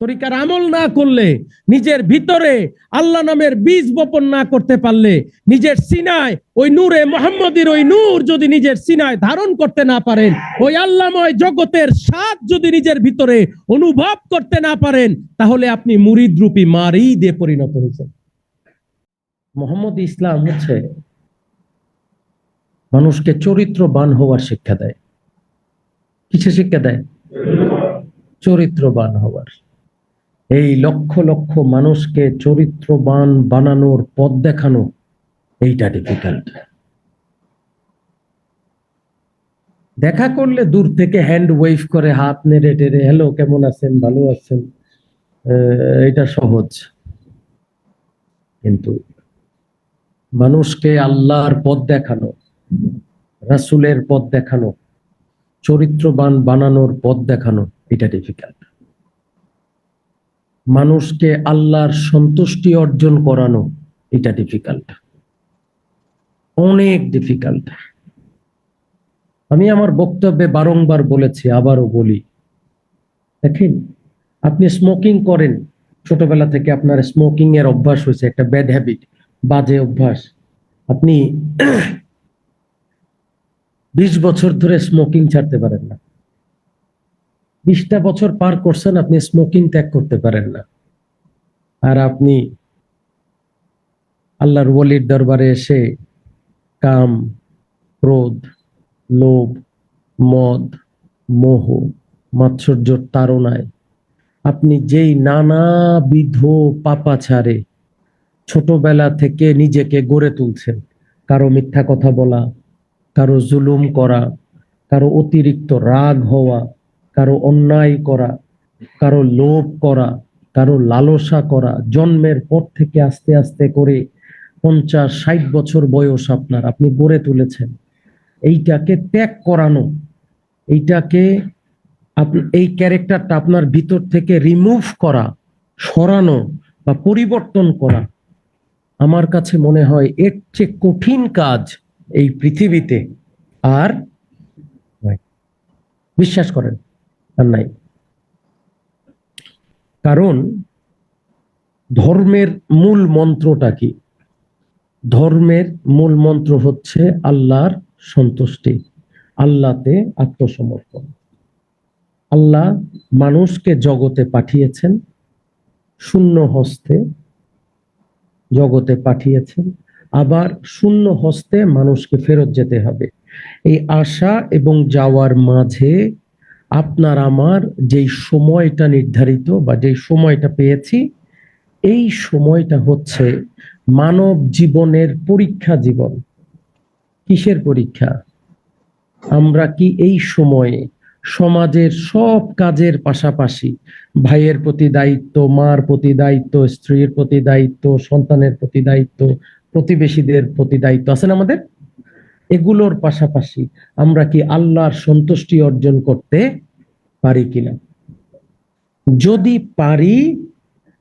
তরিকার আমল না করলে নিজের ভিতরে আল্লাহ নামের বীজ বপন না করতে পারলে নিজের সিনায় ওই নূরে মোহাম্মদীর ওই নূর যদি নিজের সিনায় ধারণ করতে না পারেন, ওই আল্লাময় জগতের স্বাদ যদি নিজের ভিতরে অনুভব করতে না পারেন, তাহলে আপনি মুরিদ রূপী মারি দিয়ে পরিণত হয়েছেন। মোহাম্মদ ইসলাম হচ্ছে মানুষকে চরিত্রবান হওয়ার শিক্ষা দেয়। কিসে শিক্ষা দেয়? চরিত্রবান হওয়ার। এই লক্ষ লক্ষ মানুষকে চরিত্রবান বানানোর পথ দেখানো এইটা ডিফিকাল্ট দেখা করলে দূর থেকে হ্যান্ড ওয়েভ করে, হাত নেড়ে টেড়ে হ্যালো কেমন আছেন? ভালো আছেন? এটা সহজ। কিন্তু মানুষকে আল্লাহর পথ দেখানো রাসূলের পথ দেখানো, চরিত্রবান বানানোর পথ দেখানো, এটা ডিফিকাল্ট মানুষকে আল্লাহর সন্তুষ্টি অর্জন করানো, এটা ডিফিকাল্ট অনেক ডিফিকাল্ট আমি আমার বক্তব্যে বারংবার বলেছি, আবারও বলি, দেখেন, আপনি স্মোকিং করেন, ছোটবেলা থেকে আপনার স্মোকিং এর অভ্যাস হয়েছে, একটা ব্যাড হ্যাবিট বাজে অভ্যাস। আপনি বিশ বছর ধরে স্মোকিং ছাড়তে পারেন না। বিশটা বছর পার করছেন, আপনি স্মোকিং ত্যাগ করতে পারেন না। আর আপনি আল্লাহর ওয়ালির দরবারে এসে কাম, ক্রোধ, লোভ, মদ, মোহ মাৎসর্যর তাড়নায় আপনি যেই নানাবিধ পাপাচারে ছোটবেলা থেকে নিজেকে গড়ে তুলছেন, কারও মিথ্যা কথা বলা কারও জুলুম করা, কারও অতিরিক্ত রাগ হওয়া, কারও অন্যায় করা, কারও লোভ করা, কারও লালসা করা, জন্মের পর থেকে আস্তে আস্তে করে পঞ্চাশ, ষাট বছর বয়স আপনার, আপনি গড়ে তুলেছেন। এইটাকে ত্যাগ করানো, এইটাকে এই ক্যারেক্টারটা আপনার ভিতর থেকে রিমুভ করা, সরানো বা পরিবর্তন করা, আমার কাছে মনে হয় এর চেয়ে কঠিন কাজ এই পৃথিবীতে আর বিশ্বাস করেন, আর নাই। কারণ ধর্মের মূল মন্ত্রটা কি? ধর্মের মূল মন্ত্র হচ্ছে আল্লাহর সন্তুষ্টি, আল্লাহতে আত্মসমর্পণ। আল্লাহ মানুষকে জগতে পাঠিয়েছেন, শূন্য হস্তে জগতে পাঠিয়েছেন। আবার শূন্য হস্তে মানুষকে ফেরত যেতে হবে। এই আসা এবং যাওয়ার মাঝে আপনার আমার যেই সময়টা নির্ধারিত বা যেই সময়টা পেয়েছি, এই সময়টা হচ্ছে মানব জীবনের পরীক্ষা জীবন। কিসের পরীক্ষা? আমরা কি এই সময়ে সমাজের সব কাজের পাশাপাশি ভাইয়ের প্রতি দায়িত্ব, মার প্রতি দায়িত্ব, স্ত্রীর প্রতি দায়িত্ব, সন্তানের প্রতি দায়িত্ব প্রতিবেশীদের প্রতি দায়িত্ব আছে না আমাদের? এগুলোর পাশাপাশি আমরা কি আল্লাহর সন্তুষ্টি অর্জন করতে পারি কিনা? যদি পারি,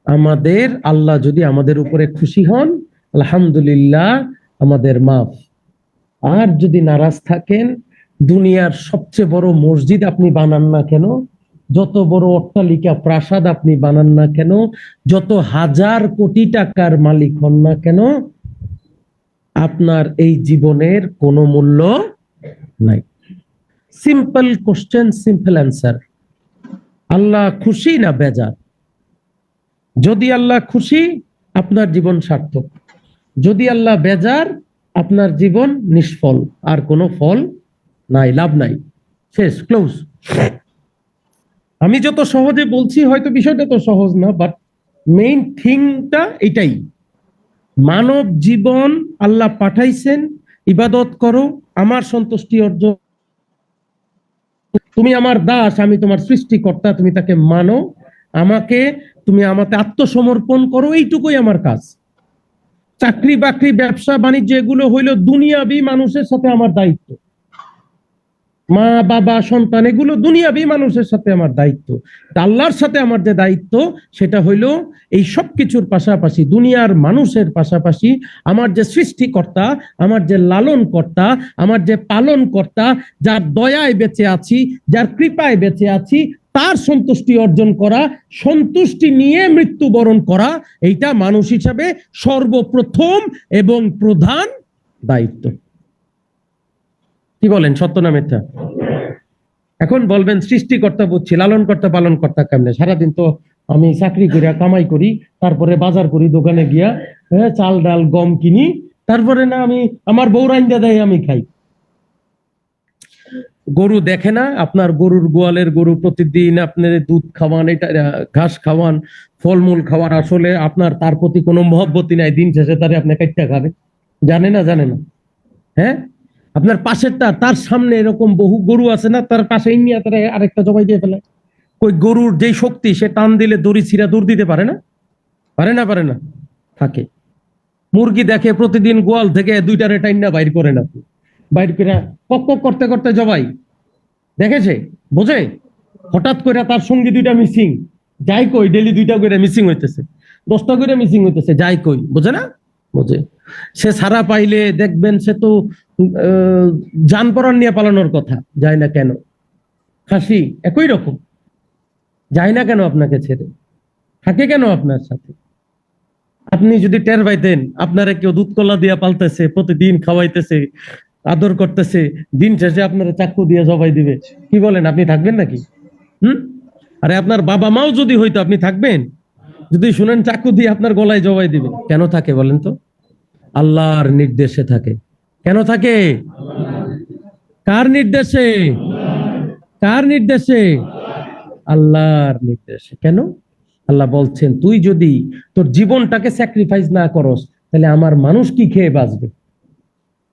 আমাদের আল্লাহ যদি আমাদের উপরে খুশি হন, আলহামদুলিল্লাহ আমাদের মাফ। আর যদি নারাজ থাকেন, দুনিয়ার সবচেয়ে বড় মসজিদ আপনি বানান না কেন? যত বড় অট্টালিকা প্রাসাদ আপনি বানান না কেন? যত হাজার কোটি টাকার মালিক হন না কেন? আপনার এই জীবনের কোনো মূল্য নাই। Simple question simple answer Allah খুশি না বেজার? যদি আল্লাহ খুশি, আপনার জীবন সার্থক। যদি আল্লাহ বেজার, আপনার জীবন নিষ্ফল। আর কোনো ফল নাই, লাভ নাই। শেষ ক্লোজ আমি যত সহজে বলছি, হয়তো বিষয়টা তো সহজ না বাট মেইন থিংটা এটাই। মানব জীবন আল্লাহ পাঠাইছেন, ইবাদত করো, আমার সন্তুষ্টি অর্জন। তুমি আমার দাস, আমি তোমার সৃষ্টিকর্তা, তুমি তাকে মানো, আমাকে তুমি আমাকে আত্মসমর্পণ করো, এইটুকুই আমার কাজ। চাকরি বাকরি ব্যবসা বাণিজ্য এগুলো হইল দুনিয়াবি মানুষের সাথে আমার দায়িত্ব। মা, বাবা, সন্তান, এগুলো দুনিয়াবি মানুষের সাথে আমার দায়িত্ব। আল্লাহর সাথে আমার যে দায়িত্ব, সেটা হইল এই সব কিছুর পাশাপাশি, দুনিয়ার মানুষের পাশাপাশি আমার যে সৃষ্টিকর্তা, আমার যে লালন কর্তা আমার যে পালন কর্তা যার দয়ায় বেঁচে আছি, যার কৃপায় বেঁচে আছি, তার সন্তুষ্টি অর্জন করা, সন্তুষ্টি নিয়ে মৃত্যুবরণ করা, এইটা মানুষ হিসাবে সর্বপ্রথম এবং প্রধান দায়িত্ব। কি বলেন? সত্য না মিথ্যা? এখন বলবেন সৃষ্টিকর্তা বুঝছি লালন কর্তা পালন কর্তা কেমনে? সারাদিন তো আমি চাকরি করিয়া কামাই করি তারপরে বাজার করি দোকানে গিয়া হ্যাঁ, চাল ডাল গম কিনি তারপরে না আমি আমার বউ রাইন্দা দেয় আমি খাই। গরু দেখে না আপনার গরুর গোয়ালের গরু প্রতিদিন আপনার দুধ খাওয়ান এটা ঘাস খাওয়ান ফলমূল খাওয়ার আসলে আপনার তার প্রতি কোনো মহব্বতি নাই দিন শেষে তারে আপনি কাইটটা খাবে জানে না জানে না। হ্যাঁ? আপনার পাশেরটা, তার সামনে এরকম বহু গরু আছে না, তার পাশে নিয়ে তারা আরেকটা জবাই দিয়ে ফেলে। ওই গরুর যেই শক্তি, সে টান দিলে দড়ি ছিঁড়া দূর দিতে পারে না? পারে না পারে না। থাকে। মুরগি দেখে প্রতিদিন গোয়াল থেকে দুইটারে টাইন না বাইর করে না বাইর করে কক কক করতে করতে জবাই। দেখেছে? বোঝে? হঠাৎ করে তার সঙ্গী দুইটা মিসিং। যাই কই ডেলি দুইটা করে মিসিং হইতেছে। দশটা করে মিসিং হইতেছে, যাই কই। বোঝে না? বোঝে? সে সারা পাইলে দেখবেন সে তো যান পরাণ নিয়ে পালানোর কথা, যায় না কেন? হাসি একই রকম। যায় না কেন আপনাকে ছেড়ে? থাকে কেন আপনার সাথে? আপনি যদি টের পাইতেন আপনারা কেউ দুধ কলা দিয়া পালতেছে, প্রতিদিন খাওয়াইতেছে, আদর করতেছে, দিন শেষে আপনারা চাকু দিয়ে জবাই দিবে। কি বলেন, আপনি থাকবেন নাকি? হুম? আরে আপনার বাবা মাও যদি হইতো, আপনি থাকবেন? যদি শুনেন, চাকু দিয়ে আপনার গলায় জবাই দিবে কেন থাকে বলেন তো? আল্লাহর নির্দেশে থাকে। কেন থাকে? কার নির্দেশে? কার নির্দেশে? আল্লাহর নির্দেশে। কেন? আল্লাহ বলছেন, তুই যদি তোর জীবনটাকে স্যাক্রিফাইস না করস, তাহলে আমার মানুষ কি খেয়ে বাঁচবে?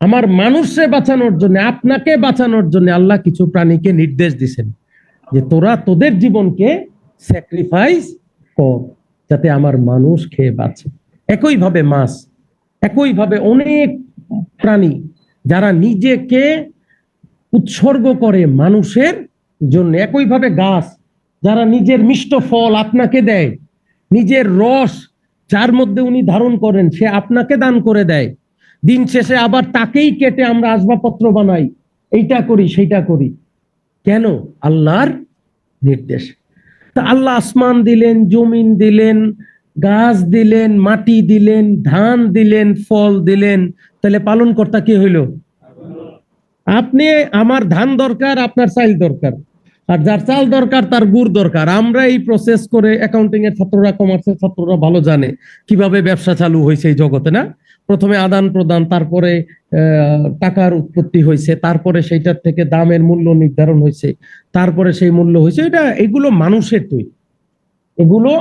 আমার মানুষে বাঁচানোর জন্য, আপনাকে বাঁচানোর জন্য আল্লাহ কিছু প্রাণীকে নির্দেশ দিছেন যে তোরা তোদের জীবনকে স্যাক্রিফাইস কর। যাতে আমার মানুষ খেয়ে বাঁচে। একইভাবে মাছ, একইভাবে অনেক প্রাণী যারা নিজেকে উৎসর্গ করে মানুষের জন্য। একইভাবে গাছ, যারা নিজের মিষ্ট ফল আপনাকে দেয়, নিজের রস যার মধ্যে উনি ধারণ করেন, সে আপনাকে দান করে দেয়। দিন শেষে আবার তাকেই কেটে আমরা আসবাবপত্র বানাই। এইটা করি, সেইটা করি। কেন? আল্লাহর নির্দেশ। আল্লাহ আসমান দিলেন, জমিন দিলেন, গাছ দিলেন, মাটি দিলেন, ধান দিলেন, ফল দিলেন। তাহলে পালন কর্তা কি হইল? আপনি, আমার ধান দরকার, আপনার চাল দরকার। আর যার চাল দরকার, তার গুড় দরকার। আমরা এই প্রসেস করে অ্যাকাউন্টিং এর ছাত্ররা কমার্সের ছাত্ররা ভালো জানে কীভাবে ব্যবসা চালু হয়েছে এই জগতে, না? প্রথমে আদান প্রদান, তারপরে টাকার উৎপত্তি হয়েছে, তারপরে সেইটার থেকে দামের মূল্য নির্ধারণ হয়েছে, তারপরে সেই মূল্য হয়েছে। এটা, এগুলো মানুষের তৈরি। এগুলো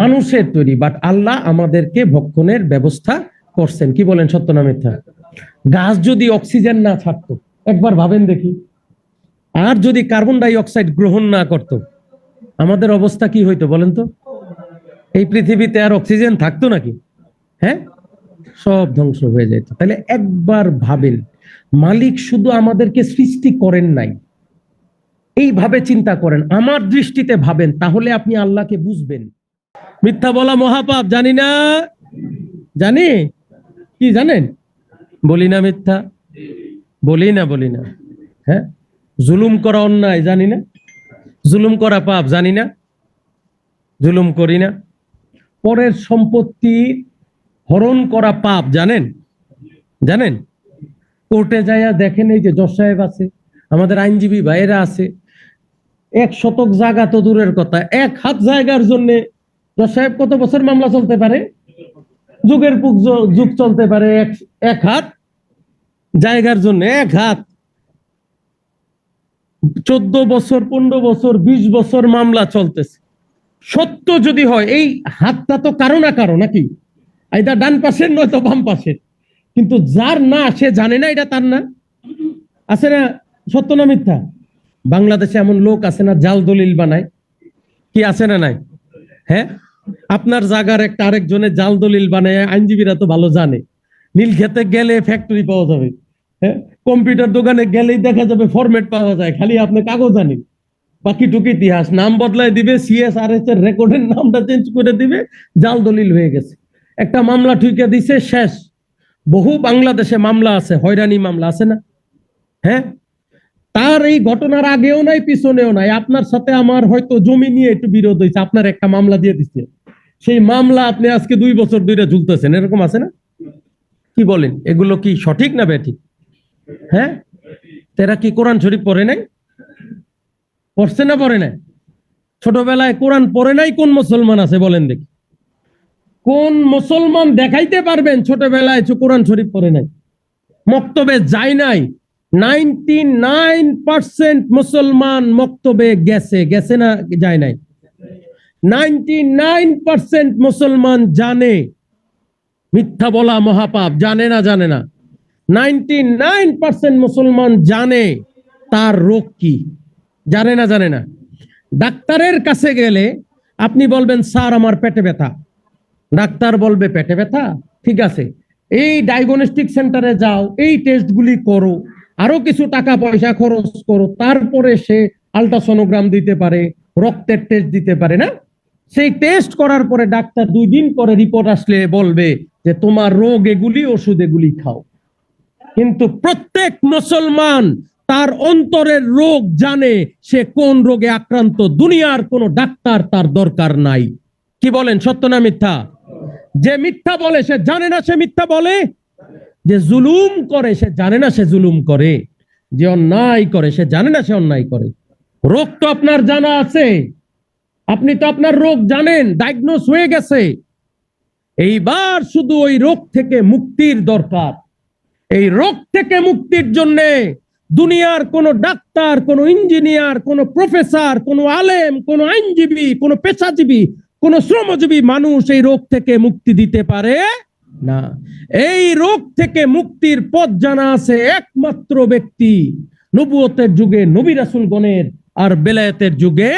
মানুষের তৈরি বাট আল্লাহ আমাদেরকে ভক্ষণের ব্যবস্থা করছেন। কি বলেন সত্য না গাছ যদি অক্সিজেন না ছাড়তো, একবার ভাবেন দেখি। আর যদি কার্বন ডাই অক্সাইড গ্রহণ না করত, আমাদের অবস্থা কি হইতো বলেন তো? এই পৃথিবীতে আর অক্সিজেন থাকতো নাকি? হ্যাঁ? সব ধ্বংস হয়ে যেত। তাহলে একবার ভাবেন, মালিক শুধু আমাদেরকে সৃষ্টি করেন নাই। এইভাবে চিন্তা করেন, আমার দৃষ্টিতে ভাবেন, তাহলে আপনি আল্লাহকে বুঝবেন। মিথ্যা বলা মহাপাপ, জানি না। জানি? কি জানেন? বলি না মিথ্যা? বলি না বলি না। হ্যাঁ? জুলুম করা অন্যায়, জানি না। জুলুম করা পাপ, জানি না। জুলুম করি না। পরের সম্পত্তি হরণ করা পাপ, জানেন? জানেন? কোর্টে যাইয়া দেখেন এই যে জজ সাহেব আছে, আমাদের আইনজীবী ভাইয়েরা আছে, এক শতক জায়গা তো দূরের কথা, এক হাত জায়গার জন্য জজ সাহেব কত বছর মামলা চলতে পারে? যুগের পুক যুগ চলতে পারে, এক এক হাত জায়গার জন্য, এক হাত। চোদ্দ বছর, পনেরো বছর, বিশ বছর মামলা চলতেছে। সত্য যদি হয়, এই হাতটা তো কারও না কারও, নাকি? এটা ডান পাশের, নয়তো বাম পাশের। কিন্তু যার না, সে জানে না এটা তার না। আছে না সত্য না মিথ্যা? বাংলাদেশে এমন লোক আছে না, জাল দলিল বানায়। কি আছে না নাই? হ্যাঁ? আপনার জায়গার একটা আরেকজনের জাল দলিল বানায়, আইনজীবীরা তো ভালো জানে। নীল খেতে গেলে ফ্যাক্টরি পাওয়া যাবে। হ্যাঁ? কম্পিউটার দোকানে গেলেই দেখা যাবে ফরম্যাট পাওয়া যায়। খালি আপনি কাগজ আনেন। বাকি টুকু ইতিহাস। নাম বদলায় দিবে সিএসআরএস এর রেকর্ডের নামটা চেঞ্জ করে দিবে, জাল দলিল হয়ে গেছে। একটা মামলা ঠুকে দিছে, শেষ। বহু বাংলাদেশে মামলা আছে, হয়রানি মামলা আছে না? হ্যাঁ? তার এই ঘটনার আগেও নাই, পিছনেও নাই। আপনার সাথে আমার হয়তো জমি নিয়ে একটু বিরোধ হয়েছে, আপনার একটা মামলা দিয়ে দিচ্ছে। সেই মামলা আপনি আজকে দুই বছর দুইটা ঝুলতেছেন, এরকম আছে না? কি বলেন, এগুলো কি সঠিক না ব্যাঠিক? হ্যাঁ? তেরা কি কোরআন শরীফ পড়ে নাই? পড়ছে না পড়ে নাই? ছোটবেলায় কোরআন পড়ে নাই, কোন মুসলমান আছে বলেন দেখি। কোন মুসলমান দেখাইতে পারবেন? ছোটবেলায় যে কোরআন শরীফ পড়ে নাই। মক্তবে যায় নাই। নাইনটি নাইন পার্সেন্ট মুসলমান মক্তবে গেছে। গেছে না যায় নাই? নাইনটি নাইন পার্সেন্ট মুসলমান জানে। মিথ্যা বলা মহাপাপ। জানে না জানে না। নাইনটি নাইন পার্সেন্ট মুসলমান জানে তার রোগ কি। জানে না জানে না। ডাক্তারের কাছে গেলে আপনি বলবেন, স্যার, আমার পেটে ব্যথা। ডাক্তার বলবে, পেটে ব্যথা? ঠিক আছে। এই ডায়াগনস্টিক সেন্টারে যাও, এই টেস্টগুলি করো, আরও কিছু টাকা পয়সা খরচ করো, তারপরে সে আলট্রাসোনোগ্রাম দিতে পারে, রক্তের টেস্ট দিতে পারে, না? সেই টেস্ট করার পরে ডাক্তার দুই দিন পরে রিপোর্ট আসলে বলবে যে, তোমার রোগ এগুলি, ওষুধ এগুলি খাও। কিন্তু প্রত্যেক মুসলমান তার অন্তরের রোগ জানে সে কোন রোগে আক্রান্ত। দুনিয়ার কোনো ডাক্তার তার দরকার নাই। কি বলেন? সত্য না মিথ্যা? যে মিথ্যা বলে সে জানে না সে মিথ্যা বলে। যে জুলুম করে সে জানে না সে জুলুম করে। যে অন্যায় করে সে জানে না সে অন্যায় করে। রোগ তো আপনার জানা আছে। আপনি তো আপনার রোগ জানেন ডায়াগনোস হয়ে গেছে। এইবার শুধু ওই রোগ থেকে মুক্তির দরকার। এই রোগ থেকে মুক্তির জন্য দুনিয়ার কোন ডাক্তার, কোন ইঞ্জিনিয়ার, কোন প্রফেসর, কোন আলেম, কোন আইনজীবী, কোন পেশাজীবী কোন শ্রমজীবী মানুষ এই রোগ থেকে মুক্তি দিতে পারে না। এই রোগ থেকে মুক্তির পথ জানা আছে একমাত্র ব্যক্তি নবুয়তের যুগে, নবী রাসুল গণের আর বেলায়েতের যুগে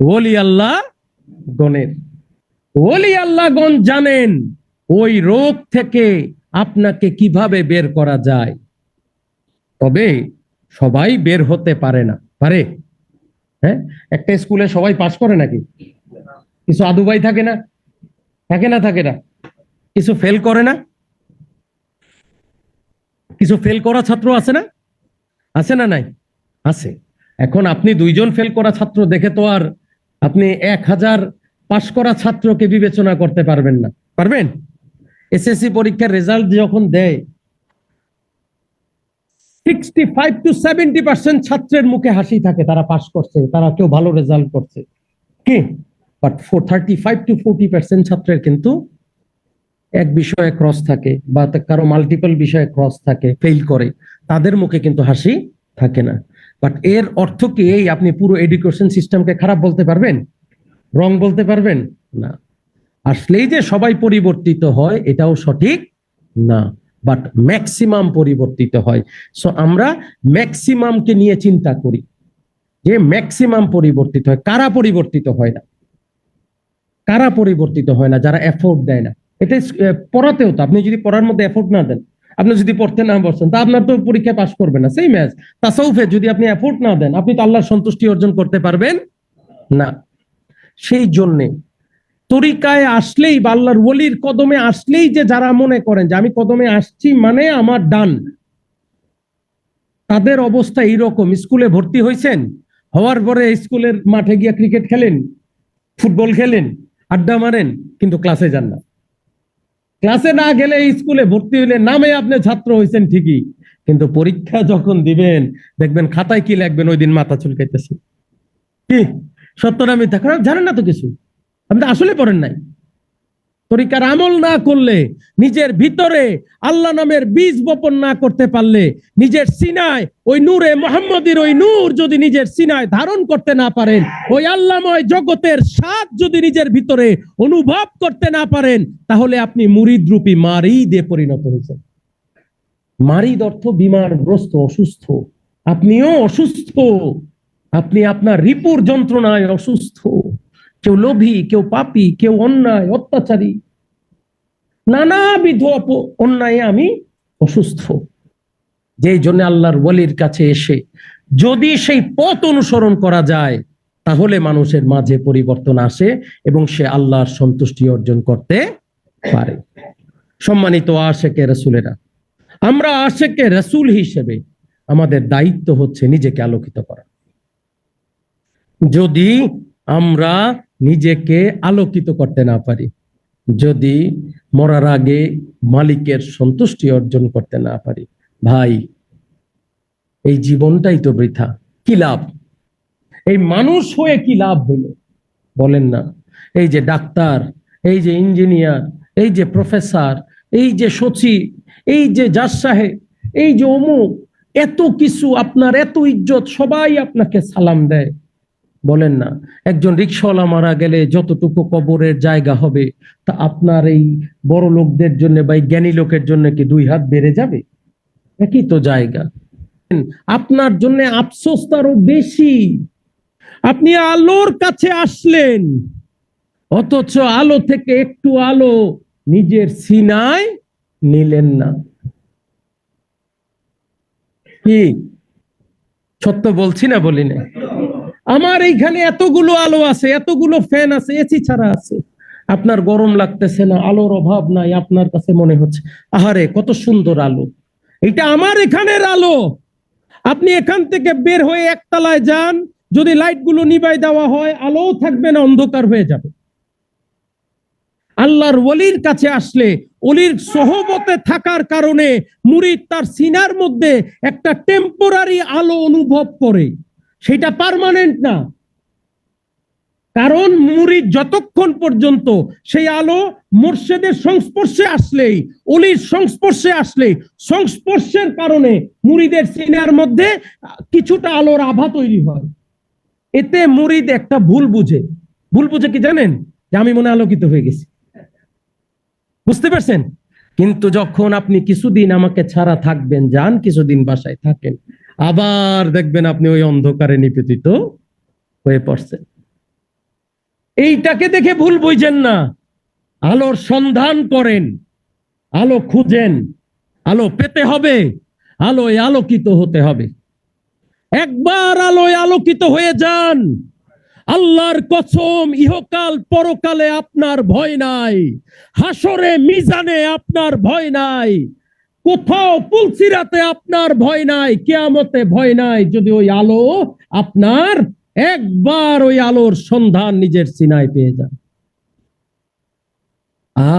ওলি আল্লাহ গণের। ওলি আল্লাহ গণ জানেন ওই রোগ থেকে আপনাকে কীভাবে বের করা যায়। তবে সবাই বের হতে পারে না। পারে? হ্যাঁ? একটা স্কুলে সবাই পাশ করে নাকি? কিছু আদুবাই থাকে না? থাকে না থাকে না? কিছু ফেল করে না? কিছু ফেল করা ছাত্র আছে না? আছে না নাই? আছে। এখন আপনি দুইজন ফেল করা ছাত্র দেখে তো আর আপনি এক হাজার পাশ করা ছাত্রকে বিবেচনা করতে পারবেন না। পারবেন? এসএসসি পরীক্ষার রেজাল্ট যখন দেয় sixty five to seventy percent ছাত্রের মুখে হাসি থাকে, তারা পাশ করছে, তারা কেউ ভালো রেজাল্ট করছে। কি? But for thirty five to forty percent ছাত্রের কিন্তু এক বিষয়ে ক্রস থাকে বা কারও মাল্টিপল বিষয়ে ক্রস থাকে ফেল করে, তাদের মুখে কিন্তু হাসি থাকে না। বাট এর অর্থ কি এই? আপনি পুরো এডুকেশন সিস্টেমকে খারাপ বলতে পারবেন? রং বলতে পারবেন? না। আসলেই যে সবাই পরিবর্তিত হয়, এটাও সঠিক না। বাট ম্যাক্সিমাম পরিবর্তিত হয়। সো আমরা ম্যাক্সিমামকে নিয়ে চিন্তা করি। যে ম্যাক্সিমাম পরিবর্তিত হয়, কারা পরিবর্তিত হয় না? কারা পরিবর্তিত হয় না, যারা এফোর্ট দেয় না? এটা পড়াতেও তো। আপনি যদি পড়ার মধ্যে এফোর্ট না দেন, আপনি যদি পড়তে না বসছেন তা আপনার তো পরীক্ষায় পাশ করবে না। সেই ম্যাচ তাসাউফে যদি আপনি এফোর্ট না দেন, আপনি তো আল্লাহর সন্তুষ্টি অর্জন করতে পারবেন না। সেই জন্যে তরিকায় আসলেই বা আল্লাহর ওলির কদমে আসলেই যে যারা মনে করেন যে আমি কদমে আসছি মানে আমার ডান, তাদের অবস্থা এইরকম। স্কুলে ভর্তি হয়েছেন হওয়ার পরে স্কুলের মাঠে গিয়ে ক্রিকেট খেলেন, ফুটবল খেলেন আড্ডা মারেন, কিন্তু ক্লাসে যান না। ক্লাসে না গেলে স্কুলে ভর্তি হইলে নামে আপনি ছাত্র হয়েছেন ঠিকই, কিন্তু পরীক্ষা যখন দিবেন, দেখবেন খাতায় কি লাগবেন ওই দিন মাথা চুলকাইতেছে। কি? সত্যটা মিথ্যা? কারণ জানেন না তো কিছু? আপনি আসলে পড়েন নাই। তরিকার আমল না করলে, নিজের ভিতরে আল্লাহ নামের বীজ বপন না করতে পারলে, নিজের সিনায়, ওই নূরে মোহাম্মদের ওই নূর যদি নিজের সিনায় ধারণ করতে না পারেন, ওই আল্লাময় জগতের স্বাদ যদি নিজের ভিতরে অনুভব করতে না পারেন, তাহলে আপনি মুরিদ রূপী মারিদে পরিণত হয়েছেন। মারিদ অর্থ বিমারগ্রস্ত অসুস্থ। আপনিও অসুস্থ। আপনি আপনার রিপুর যন্ত্রণায় অসুস্থ। কেউ লোভী, কেউ পাপি, কেউ অন্যায়, অত্যাচারী। নানাবিধ অন্যায়ে আমি অসুস্থ। যেই জন্য আল্লাহর ওয়ালির কাছে এসে যদি সেই পথ অনুসরণ করা যায়, তাহলে মানুষের মাঝে পরিবর্তন আসে এবং সে আল্লাহর সন্তুষ্টি অর্জন করতে পারে। সম্মানিত আশেকে রসুলেরা, আমরা আশেকে রসুল হিসেবে আমাদের দায়িত্ব হচ্ছে নিজেকে আলোকিত করা। যদি আমরা নিজেকে আলোকিত করতে না পারি। যদি মরার আগে মালিকের সন্তুষ্টি অর্জন করতে না পারি। ভাই, এই জীবনটাই তো বৃথা। কি লাভ? এই মানুষ হয়ে কি লাভ হইল? বলেন না। এই যে ডাক্তার, এই যে ইঞ্জিনিয়ার, এই যে প্রফেসর, এই যে সচিব, এই যে জাজ সাহেব, এই যে অমুক, এত কিছু আপনার, এত ইজ্জত, সবাই আপনাকে সালাম দেয়। বলেন না, একজন রিক্সাওয়ালা মারা গেলে যতটুকু কবরের জায়গা হবে, তা আপনার এই বড় লোকদের জন্য বা এই জ্ঞানী লোকের জন্য কি দুই হাত বেড়ে যাবে? একই তো জায়গা। আপনার জন্য আফসোস তারও বেশি। আপনি আলোর কাছে আসলেন, অথচ আলো থেকে একটু আলো নিজের সিনায় নিলেন না। কি? সত্য বলছি না বলি না আমার এইখানে এতগুলো আলো আছে, এতগুলো ফ্যান আছে, এসি ছাড়া আছে। আপনার গরম লাগতেছে না, আলোর অভাব নাই, আপনার কাছে মনে হচ্ছে, আহারে, কত সুন্দর আলো। এটা আমার এখানের আলো। আপনি এখান থেকে বের হয়ে একতলায় যান, যদি লাইটগুলো নিবাই দেওয়া হয়, আলোও থাকবে না, অন্ধকার হয়ে যাবে। আল্লাহর ওলির কাছে আসলে অলির সহবতে থাকার কারণে মুরিদ তার সিনার মধ্যে একটা টেম্পোরারি আলো অনুভব করে। সেটা পারমানেন্ট না। কারণ মুরিদ যতক্ষণ পর্যন্ত সেই আলো মোর্শেদের সংস্পর্শে আসলেই, অলির সংস্পর্শে আসলেই, সংস্পর্শের কারণে মুরিদের সিনার মধ্যে কিছুটা আলোর আভা তৈরি হয়। এতে মুরিদ একটা ভুল বুঝে। ভুল বুঝে কি জানেন? যে আমি মনে আলোকিত হয়ে গেছি। বুঝতে পারছেন? কিন্তু যখন আপনি কিছুদিন আমাকে ছাড়া থাকবেন, যান কিছুদিন বাসায় থাকেন আবার দেখবেন আপনি ওই অন্ধকারে নিবেদিত হয়ে পড়ছেন। এইটাকে দেখে ভুল বুঝেন না। আলোর সন্ধান করেন, আলো খুঁজেন, আলো পেতে হবে, আলোয় আলোকিত হতে হবে। একবার আলোয় আলোকিত হয়ে যান। আল্লাহর কসম, ইহকাল পরকালে আপনার ভয় নাই। হাসরে, মিজানে আপনার ভয় নাই। কোথাও পুলসিরাতে আপনার ভয় নাই, কেয়ামতে ভয় নাই, যদি ওই আলো আপনার একবার ওই আলোর সন্ধান নিজের সিনায় পেয়ে যান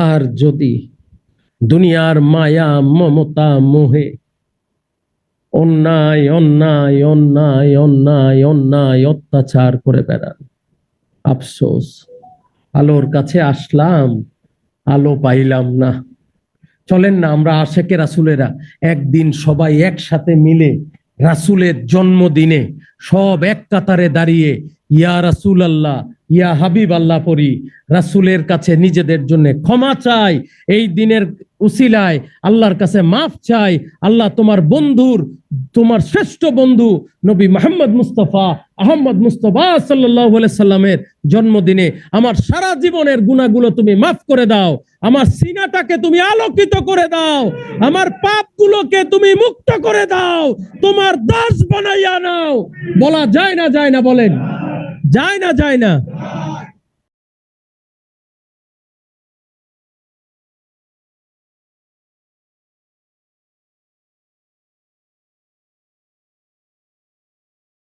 আর যদি দুনিয়ার মায়া, মমতা, মোহে অন্যায় অন্যায় অন্যায় অন্যায় অন্যায় অত্যাচার করে বেড়ান। আফসোস, আলোর কাছে আসলাম, আলো পাইলাম না। চলেন না, আমরা আশেকে রাসুলেরা একদিন সবাই একসাথে মিলে রাসুলের জন্মদিনে সব এক কাতারে দাঁড়িয়ে, ইয়া রাসুল আল্লাহ ইয়া হাবিব আল্লাহ পড়ি, রাসুলের কাছে নিজেদের জন্য ক্ষমা চাই, এই দিনের উসিলায় আল্লাহর কাছে মাফ চাই, আল্লাহ তোমার বন্ধুর, তোমার শ্রেষ্ঠ বন্ধু নবী মোহাম্মদ মুস্তফা আহম্মদ মুস্তফা সাল্লাহ সাল্লামের জন্মদিনে আমার সারা জীবনের গুণাগুলো তুমি মাফ করে দাও। আমার সিনাটাকে তুমি আলোকিত করে দাও, আমার পাপগুলোকে তুমি মুক্ত করে দাও, তোমার দাস বানাইয়া নাও। বলা যায় না যায় না বলেন। যায় না যায় না।